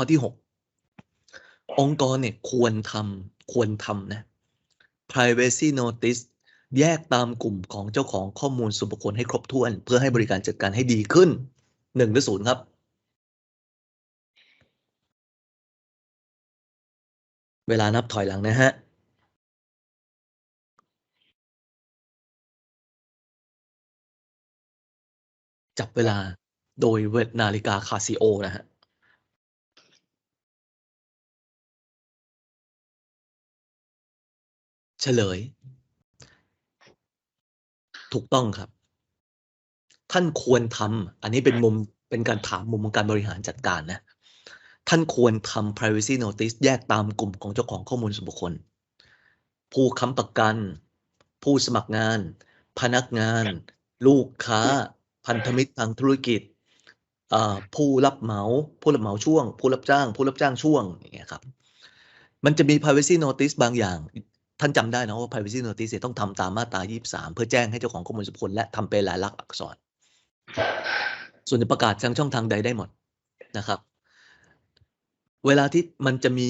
ข้อที่หกองค์กรเนี่ยควรทำควรทำนะ privacy notice แยกตามกลุ่มของเจ้าของข้อมูลส่วนบุคคลให้ครบถ้วน เพื่อให้บริการจัดการให้ดีขึ้นหนึ่งหรือศูนย์ครับ เวลานับถอยหลังนะฮะจับเวลาโดยเวทนาฬิกาคาซิโอนะฮะ เฉลย ถูกต้องครับ ท่านควรทำอันนี้เป็นมุมเป็นการถามมุมของการบริหารจัดการนะ ท่านควรทำ privacy notice แยกตามกลุ่มของเจ้าของข้อมูลส่วนบุคคล ผู้ค้ำประกัน ผู้สมัครงาน พนักงาน ลูกค้า พันธมิตรทางธุรกิจผู้รับเหมาผู้รับเหมาช่วง ผู้รับจ้าง ผู้รับจ้างช่วงอย่างเงี้ยครับ มันจะมี privacy notice บางอย่าง ท่านจำได้นะว่า privacy notice ต้องทำตามมาตรา 23 เพื่อแจ้งให้เจ้าของข้อมูลส่วนบุคคลและทำเป็นลายลักษณ์อักษร ส่วนจะประกาศทางช่องทางใดได้หมดนะครับ เวลาที่มันจะมี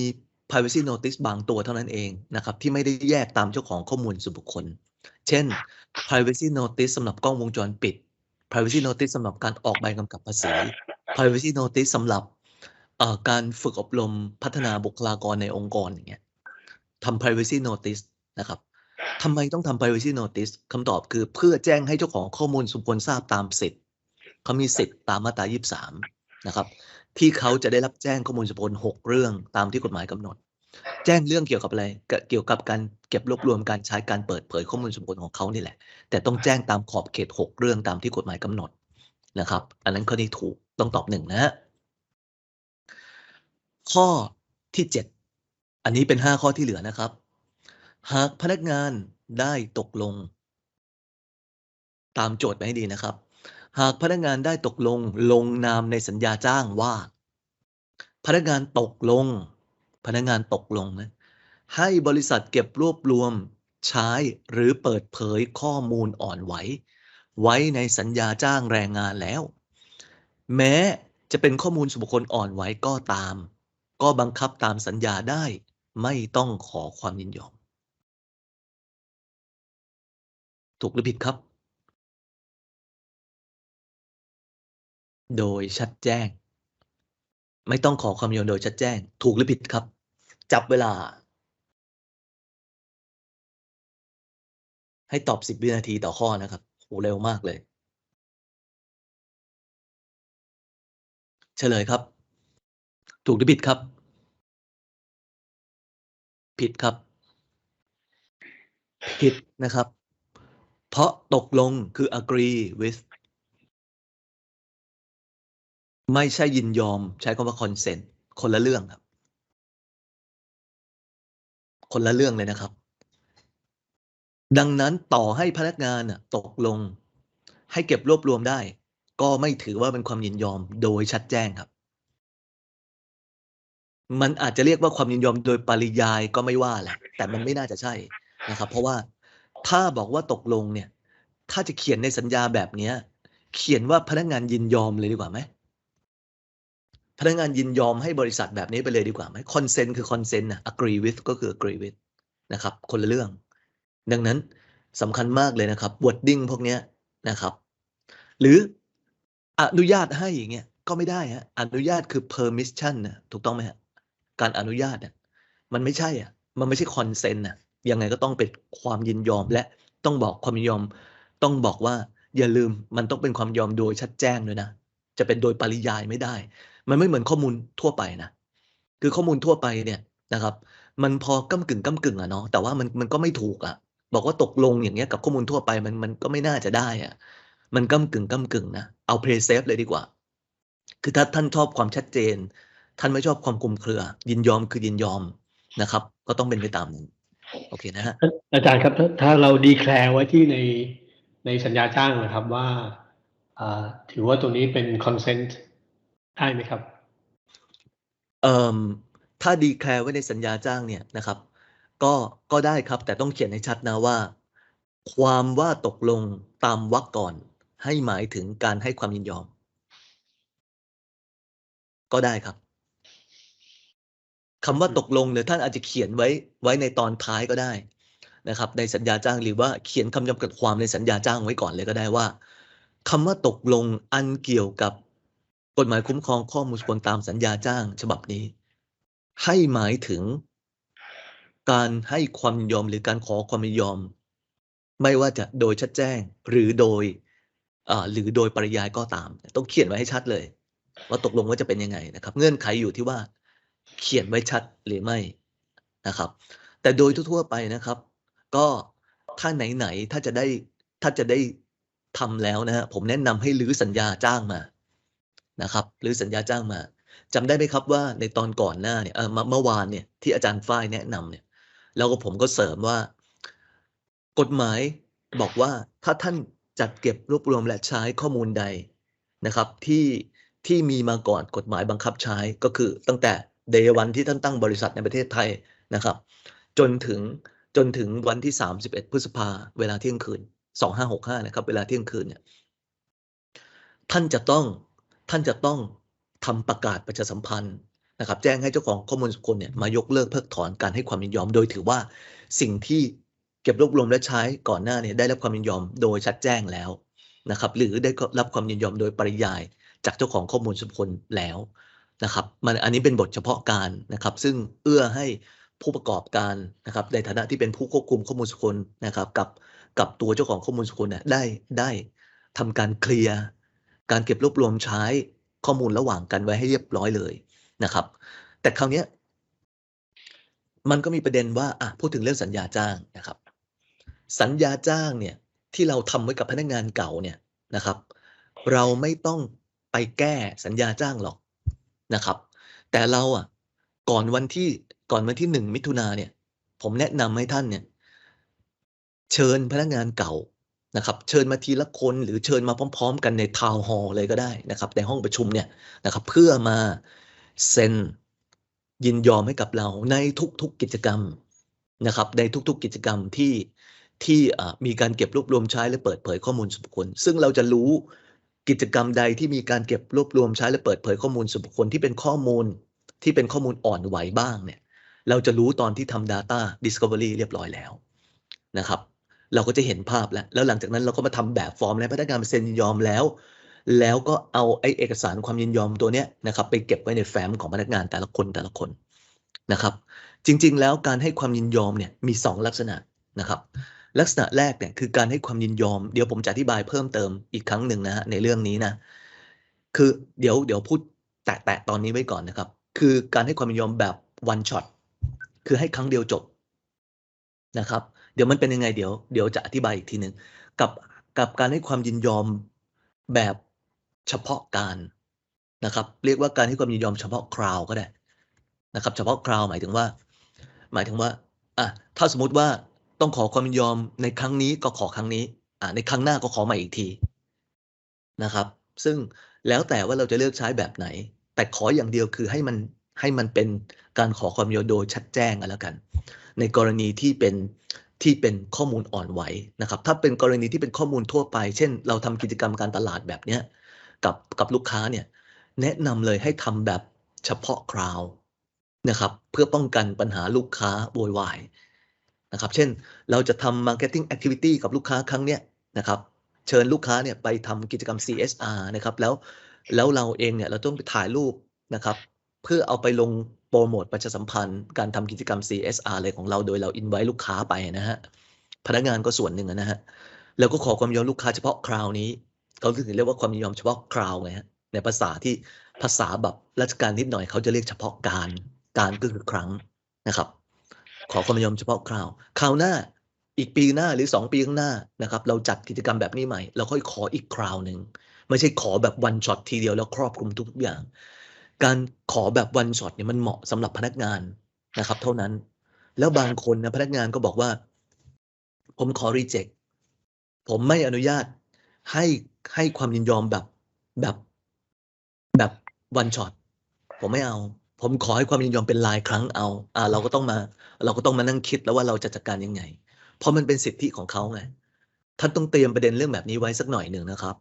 privacy notice บางตัวเท่านั้นเองนะครับ ที่ไม่ได้แยกตามเจ้าของข้อมูลส่วนบุคคล เช่น privacy notice สำหรับกล้องวงจรปิด privacy notice สำหรับการออกใบกำกับภาษี privacy notice สำหรับการฝึกอบรมพัฒนาบุคลากรในองค์กรอย่างเงี้ย ทำ privacy notice นะครับทำไมต้องทำ privacy notice คำตอบคือเพื่อแจ้งให้เจ้าของข้อมูลส่วนบุคคลทราบตามสิทธิ์เขามีสิทธิ์ตามมาตรา 23 นะครับ ที่เขาจะได้รับแจ้งข้อมูลส่วนบุคคล6 เรื่องตามที่กฎหมายกำหนด แจ้งเรื่องเกี่ยวกับอะไร เกี่ยวกับการเก็บรวบรวมการใช้การเปิดเผยข้อมูลส่วนบุคคลของเขานี่แหละ แต่ต้องแจ้งตามขอบเขต 6 เรื่องตามที่กฎหมายกำหนดนะครับ อันนั้นข้อที่ถูกต้องตอบหนึ่งนะฮะข้อที่ 7 อันนี้เป็น 5 ข้อที่เหลือนะครับ หากพนักงานได้ตกลง ตามโจทย์ไปให้ดีนะครับ หากพนักงานได้ตกลงลงนามในสัญญาจ้างว่า พนักงานตกลง พนักงานตกลงนะให้บริษัทเก็บรวบรวมใช้หรือเปิดเผยข้อมูลอ่อนไหว ไว้ในสัญญาจ้างแรงงานแล้ว แม้จะเป็นข้อมูลส่วนบุคคลอ่อนไหวก็ตาม ก็บังคับตามสัญญาได้ ไม่ต้องขอความยินยอม ถูกหรือผิดครับ โดยชัดแจ้ง ไม่ต้องขอความยินยอมโดยชัดแจ้ง ถูกหรือผิดครับ จับเวลา ให้ตอบ10วินาทีต่อข้อนะครับโหเร็วมากเลย เฉลยครับ ถูกหรือผิดครับ ผิดครับ ผิดนะครับ เพราะตกลงคือ agree with ไม่ใช่ยินยอม ใช้คำว่า consent คนละเรื่องครับ คนละเรื่องเลยนะครับ ดังนั้นต่อให้พนักงานตกลง ให้เก็บรวบรวมได้ ก็ไม่ถือว่าเป็นความยินยอมโดยชัดแจ้งครับ มันอาจจะเรียกว่าความยินยอมโดยปริยายก็ไม่ว่าแหละแต่มันไม่น่าจะใช่นะครับ เพราะว่าถ้าบอกว่าตกลงเนี่ย ถ้าจะเขียนในสัญญาแบบเนี้ย เขียนว่าพนักงานยินยอมเลยดีกว่าไหมพนักงานยินยอมให้บริษัทแบบนี้ไปเลยดีกว่าไหม consent คือ consent นะ agree with ก็คือ agree with นะครับ คนละเรื่อง ดังนั้นสำคัญมากเลยนะครับ wording พวกเนี้ยนะครับ หรืออนุญาตให้อย่างเงี้ยก็ไม่ได้ฮะอนุญาตคือ permission นะถูกต้องไหมฮะ การอนุญาตน่ะมันไม่ใช่อะ มันไม่ใช่ consent น่ะ ยังไงก็ต้องเป็นความยินยอมและต้องบอกความยินยอม ต้องบอกว่าอย่าลืมมันต้องเป็นความยอมโดยชัดแจ้งด้วยนะ จะเป็นโดยปริยายไม่ได้ มันไม่เหมือนข้อมูลทั่วไปนะ คือข้อมูลทั่วไปเนี่ยนะครับ มันพอก้ากึ่งก้ากึ่งอะเนาะ แต่ว่ามันมันก็ไม่ถูกอะบอกว่าตกลงอย่างเงี้ยกับข้อมูลทั่วไปมันมันก็ไม่น่าจะได้อะมันก้ากึ่งก้ากึ่งนะ เอา play safe เลยดีกว่า คือถ้าท่านชอบความชัดเจน ท่านไม่ชอบความคลุมเครือ ยินยอมคือยินยอมนะครับ ก็ต้องเป็นไปตามนั้นโอเคนะฮะอาจารย์ครับถ้าถ้าเราดีแคลร์ไว้ที่ในในสัญญาจ้างนะครับว่าอ่าถือว่าตรงนี้เป็น consent ได้ไหมครับเอ่อถ้าดีแคลร์ไว้ในสัญญาจ้างเนี่ยนะครับ ก็ก็ได้ครับ แต่ต้องเขียนให้ชัดนะว่า ความว่าตกลงตามวรรคก่อน ให้หมายถึงการให้ความยินยอม ก็ได้ครับ คำว่าตกลงเนี่ยท่านอาจจะเขียนไว้ไว้ในตอนท้ายก็ได้นะครับ ในสัญญาจ้างหรือว่าเขียนคำจำกัดความในสัญญาจ้างไว้ก่อนเลยก็ได้ว่าคำว่าตกลงอันเกี่ยวกับกฎหมายคุ้มครองข้อมูลส่วนบุคคลตามสัญญาจ้าง ฉบับนี้ ให้หมายถึงการให้ความยินยอมหรือการขอความยินยอม ไม่ว่าจะโดยชัดแจ้งหรือโดยอ่าหรือโดยปริยายก็ตาม ต้องเขียนไว้ให้ชัดเลย ว่าตกลงว่าจะเป็นยังไงนะครับ เงื่อนไขอยู่ที่ว่า เขียนไว้ชัดหรือไม่นะครับ แต่โดยทั่วๆไปนะครับ ก็ถ้าไหนๆถ้าจะได้ถ้าจะได้ทำแล้วนะฮะผมแนะนำให้รื้อสัญญาจ้างมานะครับรื้อสัญญาจ้างมาจำได้ไหมครับว่าในตอนก่อนหน้าเนี่ยเออเมื่อเมื่อวานเนี่ยที่อาจารย์ฝ้ายแนะนำเนี่ยแล้วก็ผมก็เสริมว่า กฎหมายบอกว่าถ้าท่านจัดเก็บรวบรวมและใช้ข้อมูลใดนะครับที่ที่มีมาก่อนกฎหมายบังคับใช้ก็คือตั้งแต่ เดย์วันที่ท่านตั้งบริษัทในประเทศไทยนะครับ จนถึงจนถึงวันที่ 31 พฤษภาเวลาเที่ยงคืน 2565 นะครับ เวลาเที่ยงคืนเนี่ยท่านจะต้องท่านจะต้องทำประกาศประชาสัมพันธ์นะครับ แจ้งให้เจ้าของข้อมูลส่วนบุคคลเนี่ยมายกเลิกเพิกถอนการให้ความยินยอม โดยถือว่าสิ่งที่เก็บรวบรวมและใช้ก่อนหน้าเนี่ยได้รับความยินยอมโดยชัดแจ้งแล้วนะครับ หรือได้รับความยินยอมโดยปริยายจากเจ้าของข้อมูลส่วนบุคคลแล้ว นะครับมันอันนี้เป็นบทเฉพาะการนะครับ ซึ่งเอื้อให้ผู้ประกอบการนะครับ ในฐานะที่เป็นผู้ควบคุมข้อมูลส่วนคคลนะครับ กับกับตัวเจ้าของข้อมูลส่วนคคลเนี่ยได้ได้ทำการเคลียร์การเก็บรวบรวมใช้ข้อมูลระหว่างกันไว้ให้เรียบร้อยเลยนะครับ แต่คราวนี้มันก็มีประเด็นว่าอะพูดถึงเรื่องสัญญาจ้างนะครับ สัญญาจ้างเนี่ยที่เราทำไว้กับพนักงานเก่าเนี่ยนะครับ เราไม่ต้องไปแก้สัญญาจ้างหรอก นะครับ แต่เราอะก่อนวันที่ก่อนวันที่หนึ่งมิถุนาเนี่ย ผมแนะนำให้ท่านเนี่ย เชิญพนักงานเก่านะครับ เชิญมาทีละคนหรือเชิญมาพร้อม ๆ กันในทาวน์ฮอลเลยก็ได้นะครับ ในห้องประชุมเนี่ยนะครับ เพื่อมาเซ็นยินยอมให้กับเราในทุกๆกิจกรรมนะครับ ในทุกๆกิจกรรมที่ที่มีการเก็บรวบรวมใช้และเปิดเผยข้อมูลส่วนบุคคล ซึ่งเราจะรู้ กิจกรรมใดที่มีการเก็บรวบรวมใช้และเปิดเผยข้อมูลส่วนบุคคลที่เป็นข้อมูลที่เป็นข้อมูลอ่อนไหวบ้างเนี่ยเราจะรู้ตอนที่ทำ Data Discovery เรียบร้อยแล้วนะครับ เราก็จะเห็นภาพแล้ว แล้วหลังจากนั้นเราก็มาทำแบบฟอร์มและพนักงานเซ็นยินยอมแล้ว แล้วก็เอาไอ้เอกสารความยินยอมตัวเนี้ยนะครับไปเก็บไว้ในแฟ้มของพนักงานแต่ละคนแต่ละคนนะครับ จริงๆ แล้วการให้ความยินยอมเนี่ยมี 2 ลักษณะนะครับ ลักษณะแรกเนี่ยคือการให้ความยินยอม เดี๋ยวผมจะอธิบายเพิ่มเติมอีกครั้งหนึ่งนะฮะในเรื่องนี้นะคือเดี๋ยวเดี๋ยวพูดแตะๆตอนนี้ไว้ก่อนนะครับ คือการให้ความยินยอมแบบ one shot คือให้ครั้งเดียวจบนะครับ เดี๋ยวมันเป็นยังไงเดี๋ยวเดี๋ยวจะอธิบายอีกทีหนึ่งกับกับการให้ความยินยอมแบบเฉพาะการนะครับ เรียกว่าการให้ความยินยอมเฉพาะคราวก็ได้นะครับ เฉพาะคราวหมายถึงว่า หมายถึงว่าอะถ้าสมมติว่า ต้องขอความยินยอมในครั้งนี้ก็ขอครั้งนี้ อ่าในครั้งหน้าก็ขอใหม่อีกทีนะครับ ซึ่งแล้วแต่ว่าเราจะเลือกใช้แบบไหน แต่ขออย่างเดียวคือให้มันให้มันเป็นการขอความยินยอมโดยชัดแจ้งกันแล้วกัน ในกรณีที่เป็นที่เป็นข้อมูลอ่อนไหวนะครับ ถ้าเป็นกรณีที่เป็นข้อมูลทั่วไป เช่น เราทำกิจกรรมการตลาดแบบเนี้ยกับกับลูกค้าเนี่ยแนะนำเลยให้ทำแบบเฉพาะคราวนะครับ เพื่อป้องกันปัญหาลูกค้าโวยวาย นะครับ เช่นเราจะทำ marketing activity กับลูกค้าครั้งเนี้ยนะครับเชิญลูกค้าเนี่ยไปทำกิจกรรม CSR นะครับแล้วแล้วเราเองเนี่ยเราต้องไปถ่ายรูปนะครับ เพื่อเอาไปลงโปรโมทประชาสัมพันธ์ การทำกิจกรรม CSR อะไรของเราโดยเราอินไว้ลูกค้าไปนะฮะพนักงานก็ส่วนหนึ่งนะฮะแล้วก็ขอความยินยอมลูกค้าเฉพาะคราวนี้เขาถึงเรียกว่าความยินยอมเฉพาะคราวไงฮะในภาษาที่ภาษาแบบราชการนิดหน่อยเขาจะเรียกเฉพาะการการก็คือครั้งนะครับ ขอความยินยอมเฉพาะคราว คราวหน้าอีกปีหน้าหรือ 2 ปีข้างหน้านะครับเราจัดกิจกรรมแบบนี้ใหม่ เราค่อยขออีกคราวหนึ่ง ไม่ใช่ขอแบบวันช็อตทีเดียวแล้วครอบคลุมทุกอย่าง การขอแบบวันช็อตเนี่ยมันเหมาะสำหรับพนักงานนะครับ เท่านั้น แล้วบางคนนะพนักงานก็บอกว่า ผมขอรีเจ็คผมไม่อนุญาตให้ให้ความยินยอมแบบแบบแบบวันช็อตผมไม่เอา ผมขอให้ความยินยอมเป็นรายครั้งเอาอ่าเราก็ต้องมา เราก็ต้องมานั่งคิดแล้วว่าเราจะจัดการยังไง เพราะมันเป็นสิทธิของเขาไงท่านต้องเตรียมประเด็นเรื่องแบบนี้ไว้สักหน่อยหนึ่งนะครับ